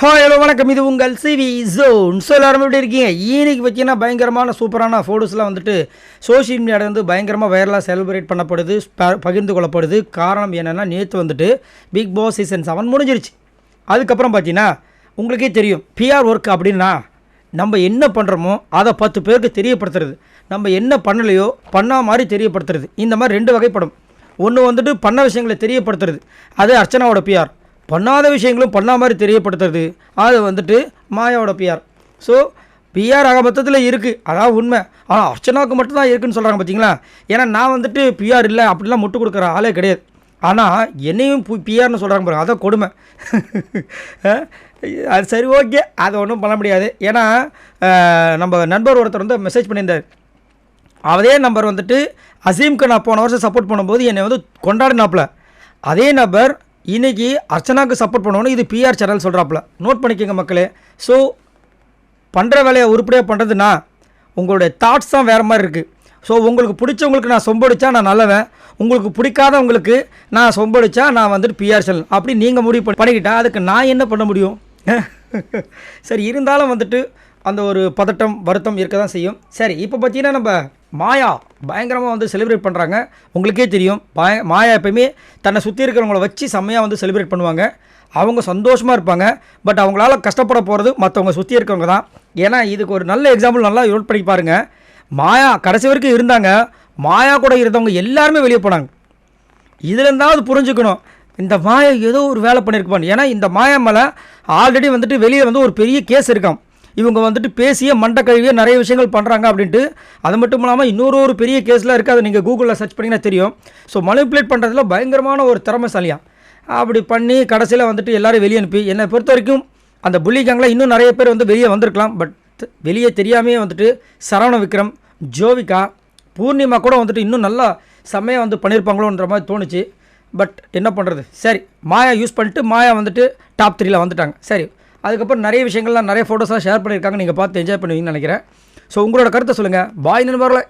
Hi hello வணக்கம். இது உங்கள் சிவி ஜோன் ஸோ எல்லாரும் எப்படி இருக்கீங்க? இன்னைக்கு பார்த்தீங்கன்னா பயங்கரமான சூப்பரான ஃபோட்டோஸ்லாம் வந்துட்டு சோஷியல் மீடியாவில் வந்து பயங்கரமாக வைரலாக செலிப்ரேட் பண்ணப்படுது ப- பகிர்ந்து கொள்ளப்படுது. காரணம் என்னென்னா நேற்று வந்துட்டு பிக் பாஸ் சீசன் செவன் முடிஞ்சிருச்சு. அதுக்கப்புறம் பார்த்தீங்கன்னா உங்களுக்கே தெரியும் பிஆர் ஒர்க் அப்படின்னா நம்ம என்ன பண்ணுறோமோ அதை பத்து பேருக்கு தெரியப்படுத்துறது. நம்ம என்ன பண்ணலையோ பண்ணா மாதிரி தெரியப்படுத்துறது. இந்த மாதிரி ரெண்டு வகைப்படும். ஒன்று வந்துட்டு பண்ண விஷயங்களை தெரியப்படுத்துறது. அது அர்ச்சனாவோட பிஆர் பண்ணாத விஷயங்களும் பண்ணா மாதிரி தெரியப்படுத்துறது. அது வந்துட்டு மாயாவோட பிஆர் ஸோ பிஆர் ஆக மொத்தத்தில் இருக்குது அதான் உண்மை. ஆனால் அர்ச்சனாவுக்கு மட்டும்தான் இருக்குதுன்னு சொல்கிறாங்க பார்த்தீங்களா ஏன்னா நான் வந்துட்டு பிஆர் இல்லை அப்படிலாம் முட்டு கொடுக்குற ஆளே கிடையாது. ஆனால் என்னையும் பிஆர்னு சொல்கிறாங்க பாருங்க. அதான் கொடுமை. அது சரி ஓகே. அதை ஒன்றும் பண்ண முடியாது. ஏன்னா நம்ம நண்பர் ஒருத்தர் வந்து மெசேஜ் பண்ணியிருந்தார். அதே நம்பர் வந்துட்டு அசீம்க்கு நான் போன வருஷம் சப்போர்ட் பண்ணும்போது என்னை வந்து கொண்டாடினாப்புல. அதே நபர் இன்னைக்கு அர்ச்சனாக்கு சப்போர்ட் பண்ணணும் இது பிஆர் சேனல் சொல்கிறாப்புல நோட் பண்ணிக்கோங்க மக்களே. ஸோ பண்ணுற வேலையை உருப்படியாக பண்ணுறதுன்னா உங்களுடைய தாட்ஸ் தான் வேறு மாதிரி இருக்குது ஸோ உங்களுக்கு பிடிச்சவங்களுக்கு நான் சொம்படிச்சா நான் நல்லவன். உங்களுக்கு பிடிக்காதவங்களுக்கு நான் சொம்படிச்சா நான் வந்துட்டு பிஆர் சேனல் அப்படி நீங்கள் முடிவு பண்ணி பண்ணிக்கிட்டா அதுக்கு நான் என்ன பண்ண முடியும்? சரி இருந்தாலும் வந்துட்டு அந்த ஒரு பதட்டம் வருத்தம் இருக்க தான் செய்யும். சரி இப்போ பார்த்தீங்கன்னா நம்ம மாயா பயங்கரமாக வந்து செலிப்ரேட் பண்ணுறாங்க உங்களுக்கே தெரியும். பய மாயா எப்பயுமே தன்னை சுற்றி இருக்கிறவங்கள வச்சு செம்மையாக வந்து செலிப்ரேட் பண்ணுவாங்க. அவங்க சந்தோஷமாக இருப்பாங்க. பட் அவங்களால கஷ்டப்பட போகிறது மற்றவங்க சுற்றி இருக்கவங்க தான். ஏன்னா இதுக்கு ஒரு நல்ல எக்ஸாம்பிள் நல்லா யோட் பண்ணி பாருங்கள் மாயா கடைசி வரைக்கும் இருந்தாங்க. மாயா கூட இருந்தவங்க எல்லாருமே வெளியே போனாங்க. இதுலேருந்தாவது புரிஞ்சுக்கணும். இந்த மாயா ஏதோ ஒரு வேலை பண்ணியிருப்பான் ஏன்னா இந்த மாயா மேலே ஆல்ரெடி வந்துட்டு வெளியே வந்து ஒரு பெரிய கேஸ் இருக்கான் இவங்க வந்துட்டு பேசிய மண்டை கழுவிய நிறைய விஷயங்கள் பண்ணுறாங்க அப்படின்ட்டு. அது மட்டும் இல்லாமல் இன்னொரு ஒரு பெரிய கேஸ்லாம் இருக்குது அதை நீங்கள் கூகுளில் சர்ச் பண்ணிங்கன்னா தெரியும். ஸோ மனிப்புலேட் பண்ணுறதுல பயங்கரமான ஒரு திறமைசாலியாக அப்படி பண்ணி கடைசியில் வந்துட்டு எல்லோரும் வெளியே அனுப்பி. என்னை பொறுத்த வரைக்கும் அந்த புள்ளி கேங்கில் இன்னும் நிறைய பேர் வந்து வெளியே வந்திருக்கலாம். பட் வெளியே தெரியாமையே வந்துட்டு சரவண விக்ரம் ஜோவிகா பூர்ணிமா கூட வந்துட்டு இன்னும் நல்லா செம்மையாக வந்து பண்ணியிருப்பாங்களோன்ற மாதிரி தோணுச்சு. பட் என்ன பண்ணுறது சரி மாயா யூஸ் பண்ணிட்டு மாயா வந்துட்டு டாப் த்ரீயில் வந்துட்டாங்க. சரி அதுக்கப்புறம் நிறைய விஷயங்கள்லாம் நிறைய ஃபோட்டோஸ்லாம் ஷேர் பண்ணியிருக்காங்க. நீங்கள் பார்த்து என்ஜாய் பண்ணுவீங்கன்னு நினைக்கிறேன். ஸோ உங்களோட கருத்தை சொல்லுங்கள் பாய் நண்பர்களை